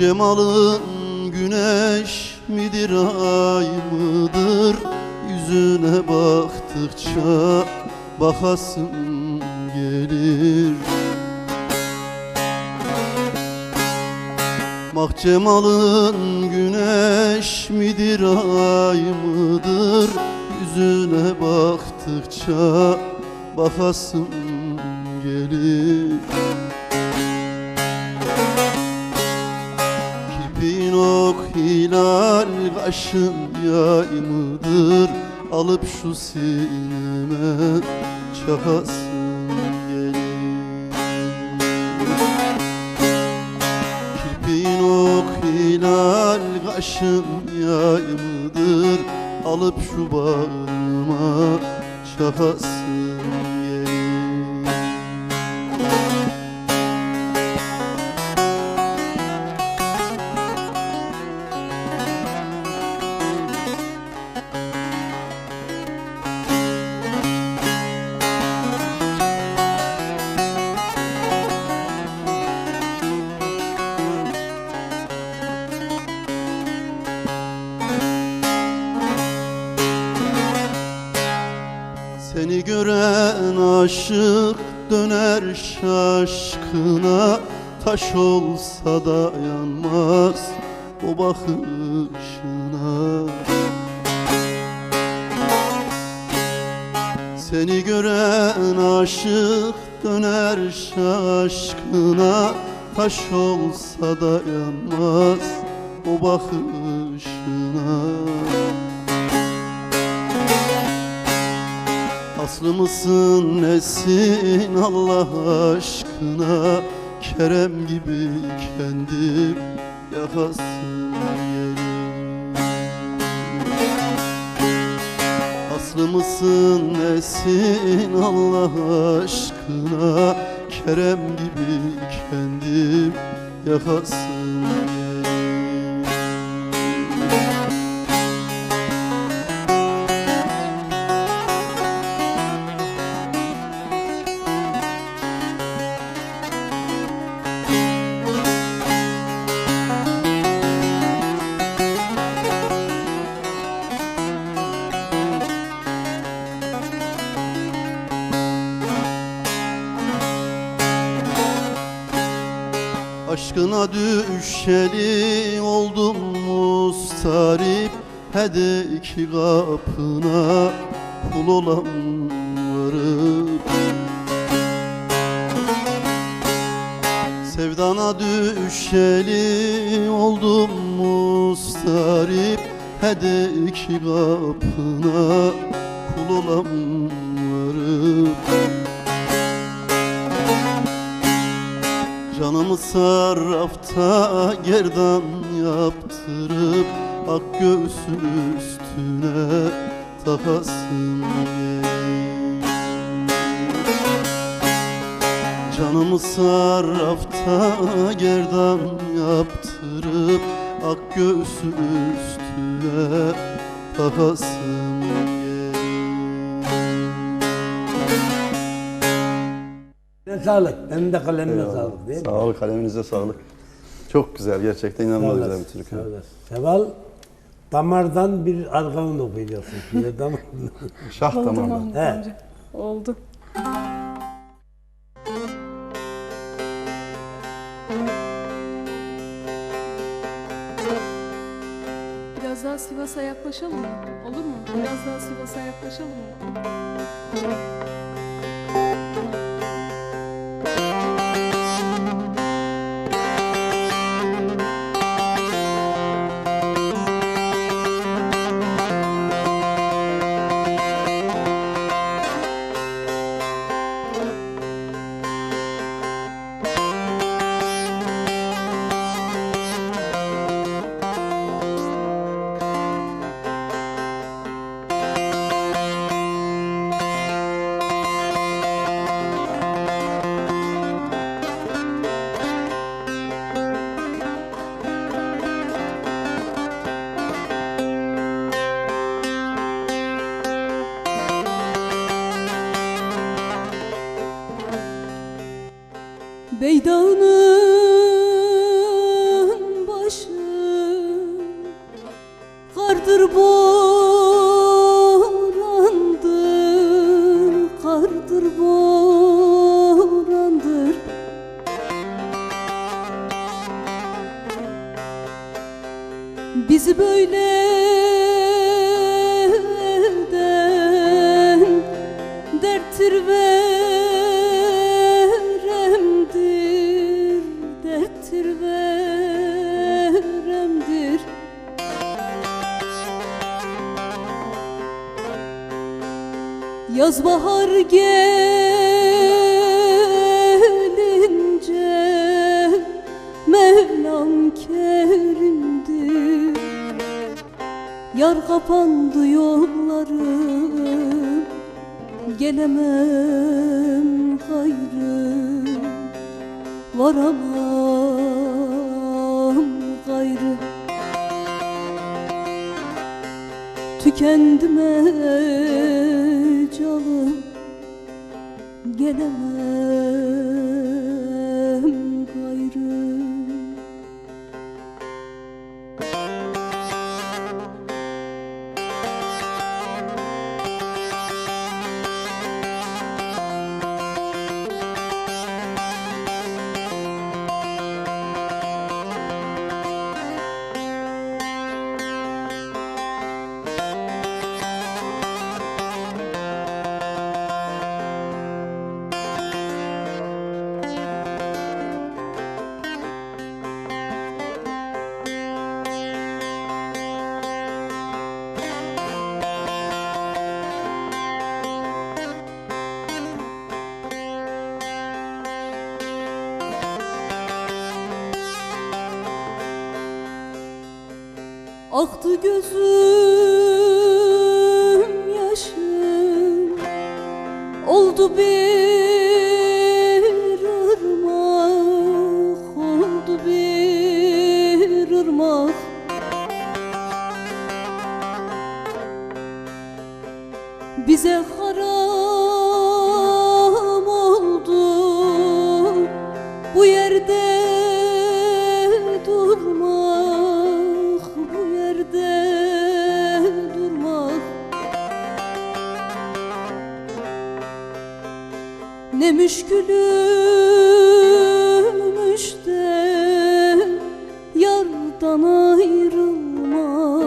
Mahcemalın güneş midir ay mıdır? Yüzüne baktıkça bakasım gelir. Mahcemalın güneş midir ay mıdır? Yüzüne baktıkça bakasım gelir Kirpin ok hilal kaşın yay mıdır Alıp şu sineme çakasım gelir Kirpin ok hilal kaşın yay mıdır Alıp şu bağrıma çakasım Seni gören aşık döner şaşkına. Taş olsa da yanmaz o bakışına. Seni gören aşık döner şaşkına. Taş olsa da yanmaz o bakışına Aslı mısın nesin Allah aşkına? Kerem gibi kendim yakasın yerim. Aslı mısın nesin Allah aşkına? Kerem gibi kendim yakasın Aşkına düşeli oldum mustarip Hede iki kapına kul olan varıp Sevdana düşeli oldum mustarip Hede iki kapına kul olan varıp Canımı sarrafta gerdan yaptırıp Ak göğsün üstüne takasım gelir Canımı sarrafta gerdan yaptırıp Ak göğsün üstüne takasım sağlık. Benim de kalemime sağlık değil mi? Sağ ol, kaleminize sağlık. Çok güzel, gerçekten inanılmaz güzel bir türkü. sağ olasın. Seval, damardan bir argavun okuyacaksın. Şimdi damar. Şah Oldu tamam. Mahmut He. amca. Oldu. Biraz daha Sivas'a yaklaşalım mı? Olur mu? Biraz daha Sivas'a yaklaşalım mı? Böyle eden derttir veremdir derttir veremdir. Yaz bahar gelince Yar kapandı yollarım Gelemem gayrı Varamam gayrı. Tükendim ecalım Gelemem Aktı gözüm yaşım. Oldu bir ırmak Oldu bir ırmak. Bize Müşkülümüş de yardan ayrılmak.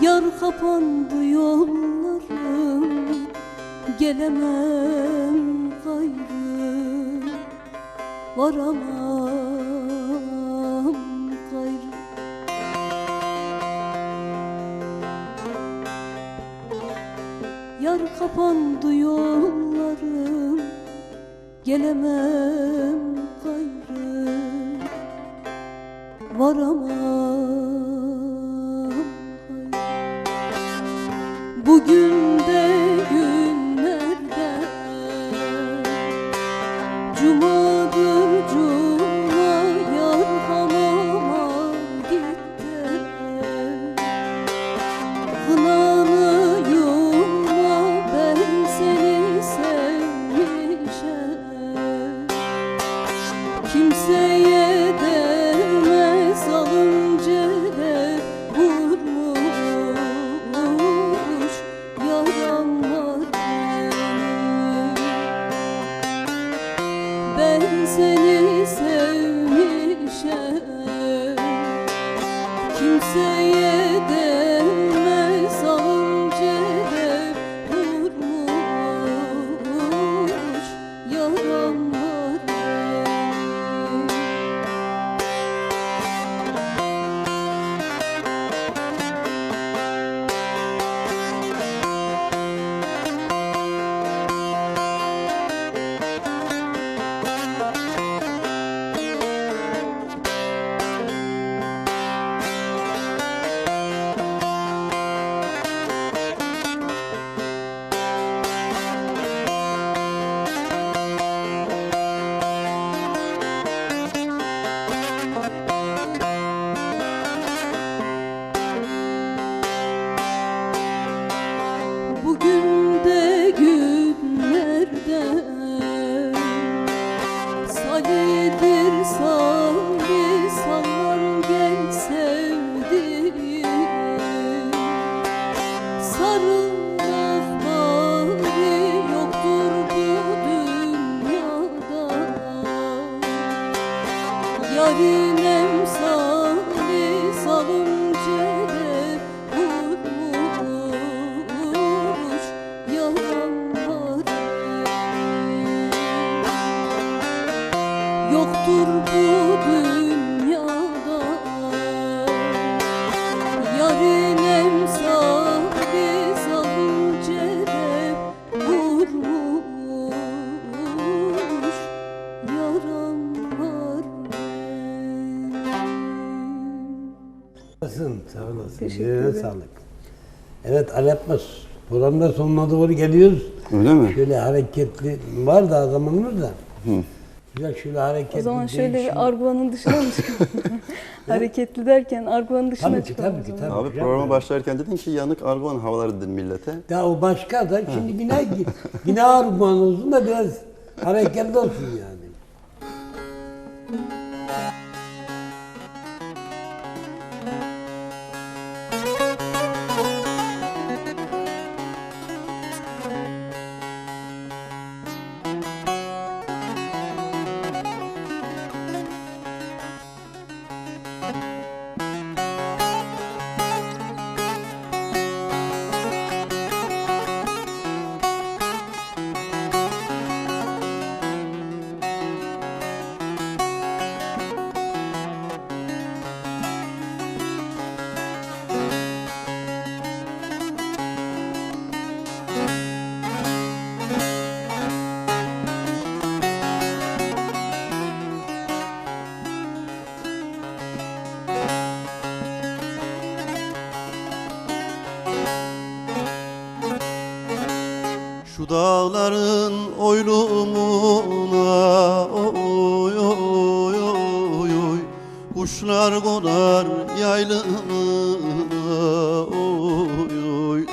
Yar kapandı yollarım Gelemem gayrı Varamam gayrı Yar kapandı yollarım Gelemem gayrı Varamam gayrı Bugün yoktur bu dünyada Yarın emsal biz alıncede vurmuş yaranlar Nasılsın? Sağ olasın. Teşekkür ederim. sağlık. Evet Alepmaz. Programda sonuna doğru geliyoruz. Öyle mi? Şöyle hareketli var da zamanımız da. Hı. Güzel şöyle hareketli. O zaman şöyle değişik- bir argvanın dışına mı çıkalım? Hareketli derken argvanın dışına Tabii ki, çıkalım tabii ki, tabii. Abi programa başlarken dedin ki yanık argvan havaları dedin millete. Ya o başka da şimdi yine yine argüman olsun da biraz hareketli olsun yani. Dağların oylumuna oy oy oy oy. Kuşlar konar yaylımına oy oy.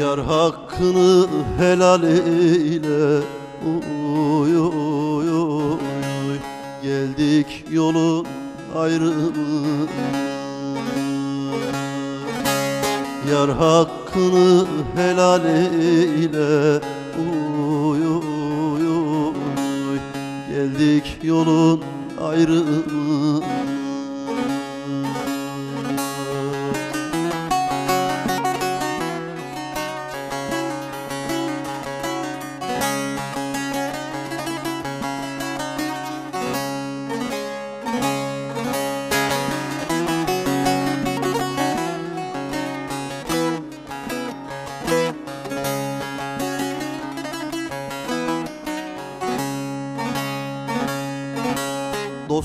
Yar hakkını helal eyle oy oy oy Geldik yolun ayrımına Yar hakkını helal eyle. Uy uy uy. Geldik yolun ayrımı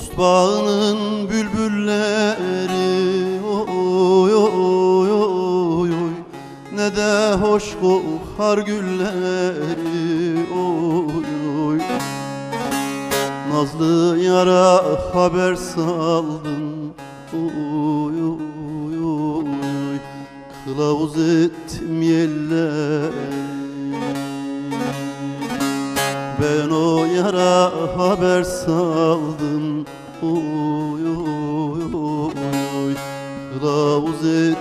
Dost bağının bülbülleri oy oy oy oy Ne de hoş kokar gülleri oy oy. Nazlı yara haber saldım oy oy oy. Kılavuz ettim yerleri ben o yara haber saldım Kılavuz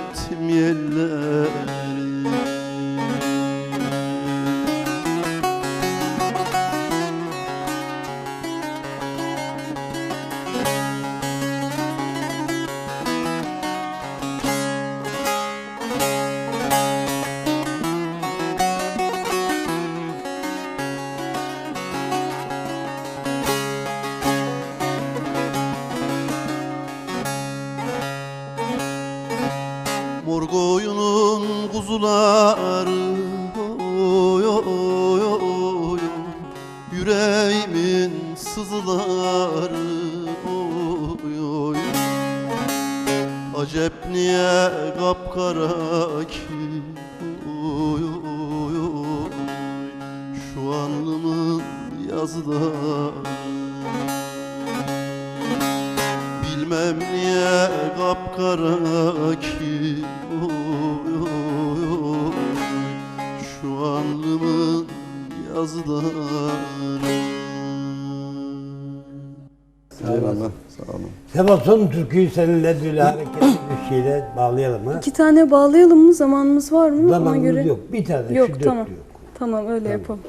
Bilmem niye kapkara ki oy, oy, oy. Şu alnımın yazıları Eyvallah. Sağ olun. Sefa son türküyü seninle böyle hareketli bir şeyle bağlayalım ha. İki tane bağlayalım mı? Zamanımız var mı? Ona Zamanımız göre. yok. Bir tane Yok, şu dört tamam. yok. Tamam öyle yapalım.